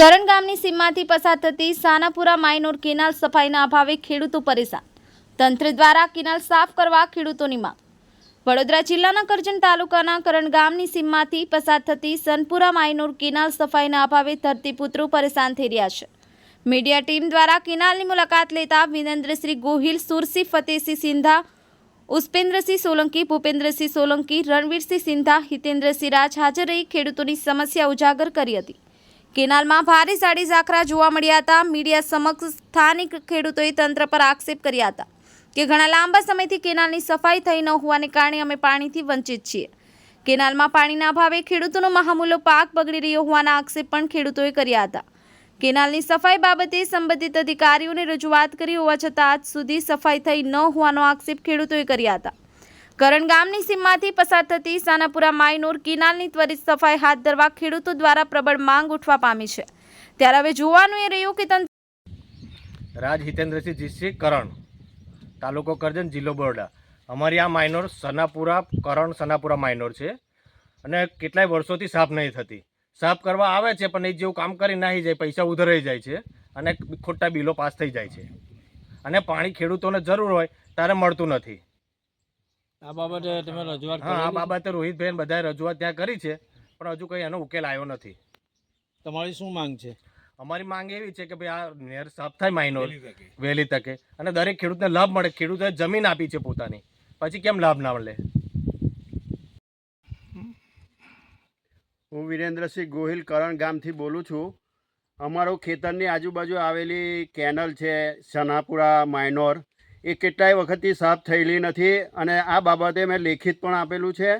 ગામની સીમમાંથી પસાર થતી સાનાપુરા માઇનોર કેનાલ સફાઈના અભાવે ખેડૂતો પરેશાન. તંત્ર દ્વારા કેનાલ સાફ કરવા ખેડૂતોની માંગ. વડોદરા જિલ્લાના કરજણ તાલુકાના કરણ ગામની સીમમાંથી પસાર થતી સનપુરા માયનોર કેનાલ સફાઈના અભાવે ધરતીપુત્રો પરેશાન થઈ રહ્યા છે. મીડિયા ટીમ દ્વારા કેનાલની મુલાકાત લેતા વિનેન્દ્રસિંહ ગોહિલ, સુરસિંહ ફતેહસિંહ સિંધા ઉસ્પેન્દ્રસિંહ સોલંકી, ભૂપેન્દ્રસિંહ સોલંકી, રણવીરસિંહ સિંધા, હિતેન્દ્રસિંહ રાજ હાજર રહી ખેડૂતોની સમસ્યા ઉજાગર કરી હતી. કેનાલમાં ભારે સાડી ઝાખરા જોવા મળ્યા હતા. મીડિયા સમક્ષ સ્થાનિક ખેડૂતોએ તંત્ર પર આક્ષેપ કર્યા હતા કે ઘણા લાંબા સમયથી કેનાલની સફાઈ થઈ ન હોવાને કારણે અમે પાણીથી વંચિત છીએ. કેનાલમાં પાણીના અભાવે ખેડૂતોનો મહામૂલો પાક બગડી રહ્યો હોવાના આક્ષેપ પણ ખેડૂતોએ કર્યા હતા. કેનાલની સફાઈ બાબતે સંબંધિત અધિકારીઓને રજૂઆત કરી હોવા છતાં આજ સુધી સફાઈ થઈ ન હોવાનો આક્ષેપ ખેડૂતોએ કર્યા હતા. કરણ ગામની સીમમાંથી પસાર થતી સાનાપુરા માયનોર કિનાલની ત્વરિત સફાઈ હાથ ધરવા ખેડૂતો દ્વારા પ્રબળ માંગ ઉઠવા પામી છે. ત્યારે હવે જોવાનું એ રહ્યું કે તંત્ર રાજ હિતેન્દ્રસિંહ જીતસિંહ કરણ, તાલુકો કરજણ, જિલ્લો બરોડા. અમારી આ માઇનોર સનાપુરા, કરણ સનાપુરા માઇનોર છે અને કેટલાય વર્ષોથી સાફ નહીં થતી. સાફ કરવા આવે છે, પણ એ જેવું કામ કરી નાહી જાય, પૈસા ઉધરાઈ જાય છે અને ખોટા બિલો પાસ થઈ જાય છે. અને પાણી ખેડૂતોને જરૂર હોય, ત્યારે મળતું નથી. આ બાબતે તમે રજૂઆત હા આ? બાબતે રોહિતભાઈ બધાએ રજૂઆત ત્યાં કરી છે પણ હજુ કંઈ એનો ઉકેલ આવ્યો નથી. તમારી શું માંગ છે? અમારી માંગ એવી છે કે ભાઈ આ નેર સાફ થાય માઇનોર વહેલી તકે. અને દરેક ખેડૂતને લાભ મળે. ખેડૂતે જમીન આપી છે પોતાની. પછી કેમ લાભ ના મળે? હું વિરેન્દ્રસિંહ ગોહિલ કરણ ગામથી બોલું છું. અમારો ખેતરની આજુબાજુ આવેલી કેનલ છે સનાપુરા માઇનોર. એ કેટલાય વખતથી સાફ થયેલી નથી અને આ બાબતે મેં લેખિત પણ આપેલું છે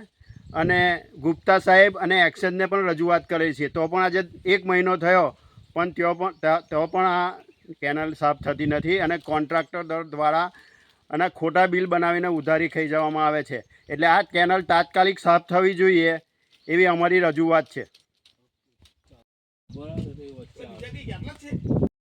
અને ગુપ્તા સાહેબ અને એક્સેન્જને પણ રજૂઆત કરી છે. તો પણ આજે એક મહિનો થયો, પણ ત્યાં પણ, તો પણ આ કેનલ સાફ થતી નથી અને કોન્ટ્રાક્ટર દર દ્વારા અને ખોટા બિલ બનાવીને ઉધારી ખાઈ જવામાં આવે છે. એટલે આ કેનલ તાત્કાલિક સાફ થવી જોઈએ એવી અમારી રજૂઆત છે.